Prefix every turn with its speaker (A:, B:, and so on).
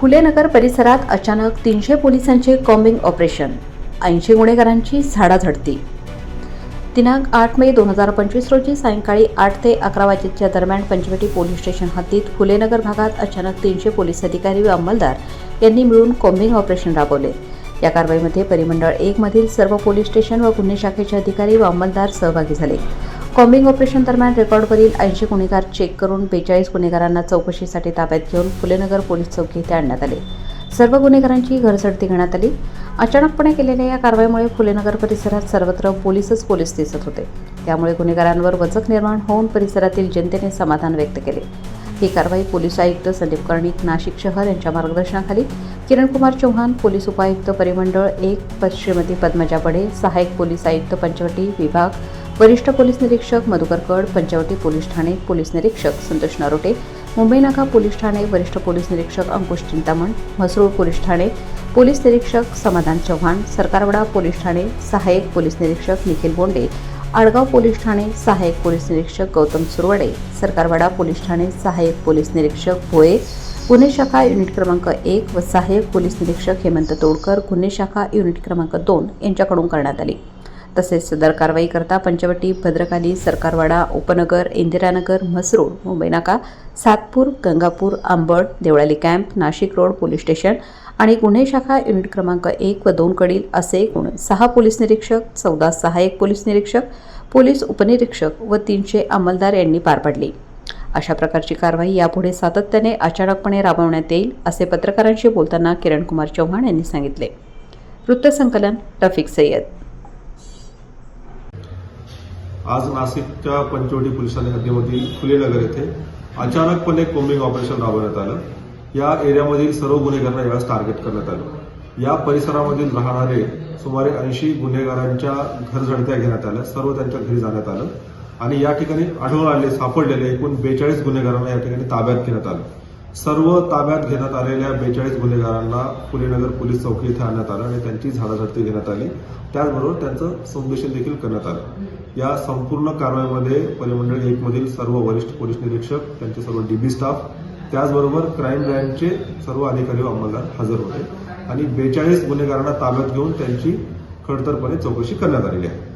A: फुलेनगर परिसरात अचानक तीनशे पोलिसांचे कॉम्बिंग ऑपरेशन. ऐंशी गुन्हेगारांची झाडाझडती. दिनांक आठ मे दोन हजार पंचवीस रोजी सायंकाळी आठ ते अकरा वाजेच्या दरम्यान पंचवटी पोलीस स्टेशन हद्दीत फुलेनगर भागात अचानक तीनशे पोलीस अधिकारी व अंमलदार यांनी मिळून कॉम्बिंग ऑपरेशन राबवले. या कारवाईमध्ये परिमंडळ एकमधील सर्व पोलीस स्टेशन व गुन्हे शाखेचे अधिकारी व अंमलदार सहभागी झाले. कॉम्बिंग ऑपरेशन दरम्यान रेकॉर्डवरील ऐंशी गुन्हेगार चेक करून बेचाळीस गुन्हेगारांना चौकशीसाठी ताब्यात घेऊन फुलेनगर पोलीस चौकी येथे आणण्यात आले. सर्व गुन्हेगारांची घरझडती घेण्यात आली. अचानकपणे केलेल्या या कारवाईमुळे फुलेनगर परिसरात सर्वत्र पोलीसच पोलीस दिसत होते. त्यामुळे गुन्हेगारांवर वचक निर्माण होऊन परिसरातील जनतेने समाधान व्यक्त केले. ही कारवाई पोलीस आयुक्त संदीप कर्णिक नाशिक शहर यांच्या मार्गदर्शनाखाली किरणकुमार चौहान पोलीस उपायुक्त परिमंडळ एक श्रीमती पद्मजा बडे सहाय्यक पोलीस आयुक्त पंचवटी विभाग वरिष्ठ पोलीस निरीक्षक मधुकर कड पंचवटी पोलीस ठाणे पोलीस निरीक्षक संतोष नरोटे मुंबई नाका पोलीस ठाणे वरिष्ठ पोलीस निरीक्षक अंकुश चिंतामण म्हसरूळ पोलीस ठाणे पोलीस निरीक्षक समाधान चव्हाण सरकारवाडा पोलीस ठाणे सहाय्यक पोलीस निरीक्षक निखिल बोंडे आडगाव पोलीस ठाणे सहाय्यक पोलीस निरीक्षक गौतम सुरवडे सरकारवाडा पोलीस ठाणे सहाय्यक पोलीस निरीक्षक भोये गुन्हे शाखा युनिट क्रमांक एक व सहाय्यक पोलीस निरीक्षक हेमंत तोडकर गुन्हे शाखा युनिट क्रमांक दोन यांच्याकडून करण्यात आली. तसेच सदर कारवाई करता पंचवटी भद्रकाली सरकारवाडा उपनगर Indiranagar Mhasrod Mumbai Naka Satpur Gangapur Ambad Deolali camp Nashik road police station आणि गुन्हे शाखा युनिट क्रमांक एक व दोनकडील असे एकूण सहा पोलीस निरीक्षक चौदा सहाय्यक पोलीस निरीक्षक पोलीस उपनिरीक्षक व तीनशे अंमलदार यांनी पार पाडली. अशा प्रकारची कारवाई यापुढे सातत्याने अचानकपणे राबवण्यात येईल असे पत्रकारांशी बोलताना किरणकुमार चव्हाण यांनी सांगितले. वृत्तसंकलन रफिक सय्यद.
B: आज नाशिकच्या पंचवटी पोलिसांनी हद्दीमधील फुलेनगर येथे अचानकपणे कोम्बिंग ऑपरेशन राबवण्यात आलं. या एरियामधील सर्व गुन्हेगारांना यावेळेस टार्गेट करण्यात आलं. या परिसरामधील राहणारे सुमारे ऐंशी गुन्हेगारांच्या घरझडत्या घेण्यात आल्या. सर्व त्यांच्या घरी जाण्यात आलं. आणि या ठिकाणी आढळून आले सापडलेले एकूण बेचाळीस गुन्हेगारांना या ठिकाणी ताब्यात घेण्यात आलं. सर्व ताब्यात घेण्यात आलेल्या बेचाळीस गुन्हेगारांना पुणेनगर पोलीस चौकी इथे आणण्यात आलं आणि त्यांची झाडाझडती घेण्यात आली. त्याचबरोबर त्यांचं संदेशन देखील करण्यात आलं. या संपूर्ण कारवाईमध्ये परिमंडळ एक मधील सर्व वरिष्ठ पोलीस निरीक्षक त्यांचे सर्व डीबी स्टाफ त्याचबरोबर क्राईम ब्रँचचे सर्व अधिकारी व अंमलदार हजर होते. आणि बेचाळीस गुन्हेगारांना ताब्यात घेऊन त्यांची खडतरपणे चौकशी करण्यात आलेली आहे.